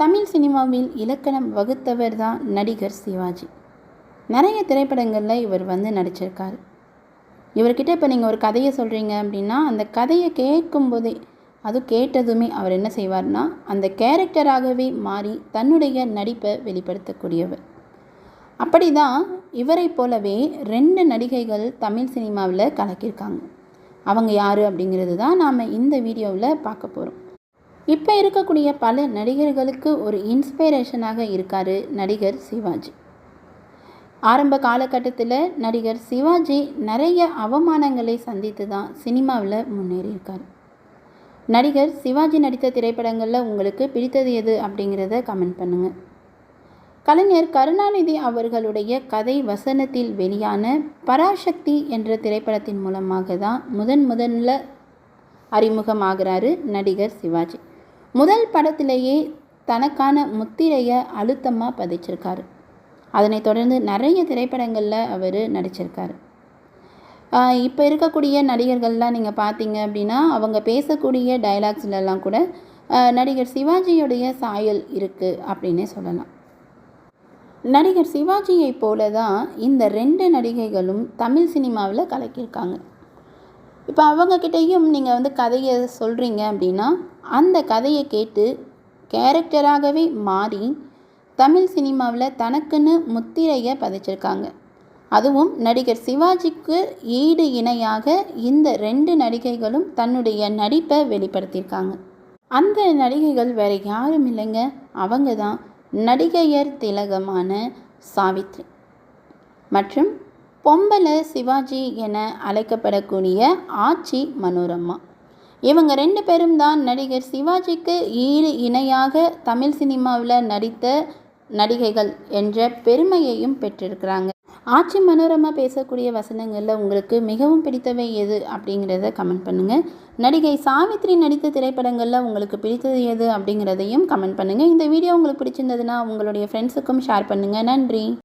தமிழ் சினிமாவில் இலக்கணம் வகுத்தவர் தான் நடிகர் சிவாஜி. நிறைய திரைப்படங்களில் இவர் வந்து நடிச்சிருக்காரு. இவர்கிட்ட இப்போ நீங்கள் ஒரு கதையை சொல்கிறீங்க அப்படின்னா அந்த கதையை கேட்கும்போதே அது கேட்டதுமே அவர் என்ன செய்வார்னா அந்த கேரக்டராகவே மாறி தன்னுடைய நடிப்பை வெளிப்படுத்தக்கூடியவர். அப்படி தான் இவரை போலவே ரெண்டு நடிகைகள் தமிழ் சினிமாவில் கலக்கியிருக்காங்க. அவங்க யார் அப்படிங்கிறது தான் நாம் இந்த வீடியோவில் பார்க்க போகிறோம் இப்போ இருக்கக்கூடிய பல நடிகர்களுக்கு ஒரு இன்ஸ்பிரேஷனாக இருக்கார் நடிகர் சிவாஜி. ஆரம்ப காலகட்டத்தில் நடிகர் சிவாஜி நிறைய அவமானங்களை சந்தித்து தான் சினிமாவில் முன்னேறியிருக்கார். நடிகர் சிவாஜி நடித்த திரைப்படங்களில் உங்களுக்கு பிடித்தது எது அப்படிங்கிறத கமெண்ட் பண்ணுங்கள் கலைஞர் கருணாநிதி அவர்களுடைய கதை வசனத்தில் வெளியான பராசக்தி என்ற திரைப்படத்தின் மூலமாக தான் முதன் முதன்ல அறிமுகமாகிறாரு நடிகர் சிவாஜி. முதல் படத்திலேயே தனக்கான முத்திரையை அழுத்தமாக பதிச்சிருக்காரு. அதனைத் தொடர்ந்து நிறைய திரைப்படங்களில் அவர் நடிச்சிருக்காரு. இப்போ இருக்கக்கூடிய நடிகர்கள்லாம் நீங்கள் பார்த்தீங்க அப்படின்னா அவங்க பேசக்கூடிய டைலாக்ஸ்லலாம் கூட நடிகர் சிவாஜியுடைய சாயல் இருக்குது அப்படின்னே சொல்லலாம். நடிகர் சிவாஜியை போல தான் இந்த ரெண்டு நடிகைகளும் தமிழ் சினிமாவில் கலக்கியிருக்காங்க. இப்போ அவங்கக்கிட்டேயும் நீங்கள் வந்து கதையை சொல்கிறீங்க அப்படின்னா அந்த கதையை கேட்டு கேரக்டராகவே மாறி தமிழ் சினிமாவில் தனக்குன்னு முத்திரையை பதிச்சிருக்காங்க. அதுவும் நடிகர் சிவாஜிக்கு ஈடு இணையாக இந்த ரெண்டு நடிகைகளும் தன்னுடைய நடிப்பை வெளிப்படுத்தியிருக்காங்க. அந்த நடிகைகள் வேறு யாரும் இல்லைங்க. அவங்க தான் நடிகையர் திலகமான சாவித்ரி. மற்றும் பொம்பளை சிவாஜி என அழைக்கப்படக்கூடிய ஆச்சி மனோரமா இவங்க ரெண்டு பேரும் தான் நடிகர் சிவாஜிக்கு ஈடு இணையாக தமிழ் சினிமாவில் நடித்த நடிகைகள் என்ற பெருமையையும் பெற்றிருக்கிறாங்க. ஆட்சி மனோரமா பேசக்கூடிய வசனங்களில் உங்களுக்கு மிகவும் பிடித்தவை எது அப்படிங்கிறத கமெண்ட் பண்ணுங்கள் நடிகை சாவித்ரி நடித்த திரைப்படங்களில் உங்களுக்கு பிடித்தது எது அப்படிங்கிறதையும் கமெண்ட் பண்ணுங்கள் இந்த வீடியோ உங்களுக்கு பிடிச்சிருந்ததுன்னா உங்களுடைய ஃப்ரெண்ட்ஸுக்கும் ஷேர் பண்ணுங்கள் நன்றி.